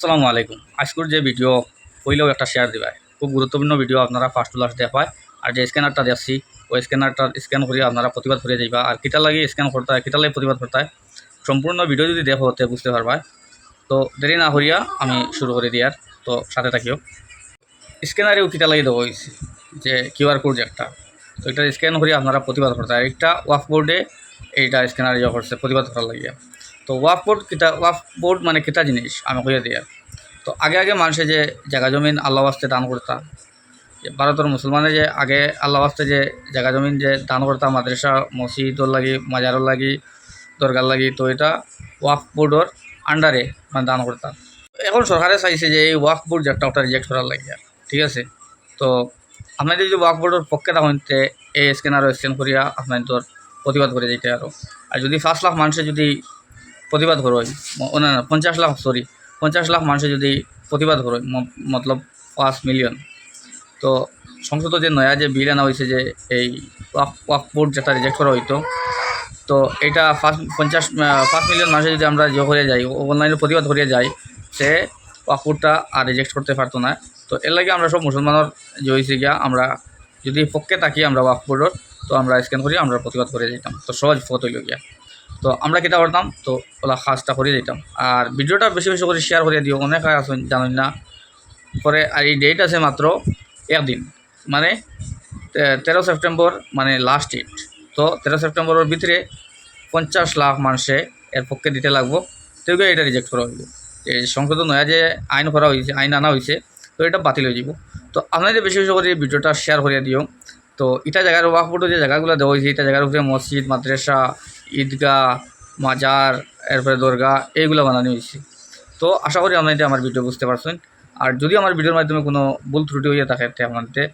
আসসালামু আলাইকুম। আজকের যে ভিডিও হইলেও একটা শেয়ার দিবাই। খুব গুরুত্বপূর্ণ ভিডিও আপনারা ফার্স্ট লাস্ট দেখায় আর যে স্ক্যানারটা দেখছি ওই স্ক্যানারটা স্ক্যান করিয়ে আপনারা প্রতিবাদ করে যাইবা। আর কিটা লাগে স্ক্যান করতে হয়, কিটা লাগে প্রতিবাদ করতে হয়, সম্পূর্ণ ভিডিও যদি দেখো তে বুঝতে পারবা। তো দেরি না হইয়া আমি শুরু করে দিয়ার। তো সাথে থাকিও। স্ক্যানারেও কিটা লাগে হয়েছে যে কিউআর কোড যে একটা। তো এটা স্ক্যান করিয়ে আপনারা প্রতিবাদ করতে হয়। একটা ওয়াফ বোর্ডে এইটা স্ক্যানার ইয়ে করছে প্রতিবাদ করার লাগিয়া। তো ওয়াফ বোর্ড কিতা ওয়াফ বোর্ড মানে কিতা জিনিস, আমি কইয়া দিয়া তো আগে আগে মানুষে যে জায়গা জমিন আল্লাহ বাস্তে দান করতা ভারতের মুসলমানে যে আগে আল্লাহ বাস্তে যে জায়গা জমিন যে দান করতা, মাদ্রাসা, মসজিদর লাগি, মাজারর লাগি দরকার লাগি, তো এটা ওয়াফ বোর্ডর আন্ডারে মানে দান করতাম এখন সরকারে চাইছে যে এই ওয়াফ বোর্ড যেটা ওটা রিজেক্ট করার লাগিয়া ঠিক আছে? তো আপনাদের যদি ওয়াফ বোর্ডের পক্ষে তখন এই স্ক্যানার স্ক্যান করিয়া আপনার তোর প্রতিবাদ করে যেতে আরও আর যদি ফার্স্ট লাখ মানুষের যদি প্রতিবাদ করো। না পঞ্চাশ লাখ সরি পঞ্চাশ লাখ মানুষে যদি প্রতিবাদ করো মতলব পাঁচ মিলিয়ন তো সংসদ যে নয়া যে বিল আনা হয়েছে যে এই ওয়াক ওয়াক বোর্ড যেটা রিজেক্ট করা হইতো, তো এটা ফার্স্ট পঞ্চাশ পাঁচ মিলিয়ন মানুষে যদি আমরা ইয়ে করে যাই অনলাইনে প্রতিবাদ করে যাই, সে ওয়াক বোর্ডটা আর রিজেক্ট করতে পারতো না। তো এর লাগে আমরা সব মুসলমানের যে হয়েছে গিয়া, আমরা যদি পক্ষে থাকি আমরা ওয়াক বোর্ডর তো আমরা স্ক্যান করি আমরা প্রতিবাদ করে যেতাম তো সহজ ফত হইল গিয়া। তো আমরা কিতা করতাম তো ওলা কাজটা করে দিতাম। আর ভিডিওটা বেশি বেশি করে শেয়ার করে দিও, অনেক আছেন, জানেন না। পরে আর এই ডেট আছে মাত্র একদিন মানে তেরো সেপ্টেম্বর মানে লাস্ট ডেট তো তেরো সেপ্টেম্বরের ভিতরে পঞ্চাশ লাখ মানুষে এর পক্ষে দিতে লাগবো। তেউকে এটা রিজেক্ট করা হইব এই সংসদ নয়া যে আইন করা হয়েছে আইন আনা হয়েছে তো এটা বাতিল হয়ে যাব তো আপনাদের বেশি বেশি করে ভিডিওটা শেয়ার করে দিও। তো এটা জায়গার ওয়াকবোর্ডে যে জায়গাগুলো দেওয়া হয়েছে এটা জায়গার উপরে মসজিদ, মাদ্রাসা ঈদগাহ, মাজার, এরপরে দরগা এইগুলো বানানো হয়েছে। তো আশা করি আপনাদের আমার ভিডিও বুঝতে পারছেন। আর যদি আমার ভিডিওর মাধ্যমে কোনো ভুল ত্রুটি হয়ে থাকে তে আপনাদের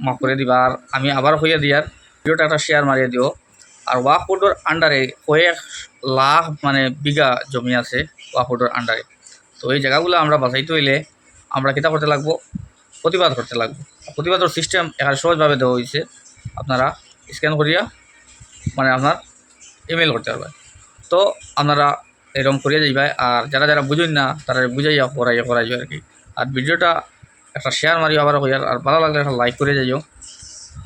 মাফ করে দিবা। আর আমি আবার হইয়া দিয়ার ভিডিওটা একটা শেয়ার মারিয়ে দিও। আর ওয়াকবোর্ডের আন্ডারে কয়েক লাখ মানে বিঘা জমি আছে ওয়াকবোর্ডের আন্ডারে। তো এই জায়গাগুলো আমরা বাঁচাইতে হইলে আমরা কিতা করতে লাগবো? প্রতিবাদ করতে লাগবো। প্রতিবাদের সিস্টেম এখানে সহজভাবে দেওয়া হয়েছে। আপনারা স্ক্যান করিয়া মানে আপনার ইমেল করতে পারবে তো আপনারা এরকম করিয়া যাইবা আর যারা যারা বুঝুন না, তারা বুঝাইয়া করাইয়া করাইও আর কি। আর ভিডিওটা একটা শেয়ার মারিও আবার হইয়ার আর ভালো লাগলে একটা লাইক করে যাইও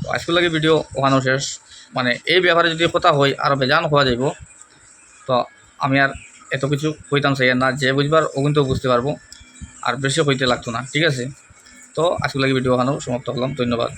তো আজকের লাগে ভিডিও ওখানেও শেষ। মানে এই ব্যাপারে যদি কথা হয় আরও বেজান হওয়া যাইব। তো আমি আর এত কিছু কইতাম চাই না, যে বুঝবার ও কিন্তু বুঝতে পারব। আর বেশি হইতে লাগতো না, ঠিক আছে? তো আজকের লাগে ভিডিও ওখানেও সমাপ্ত হলাম ধন্যবাদ।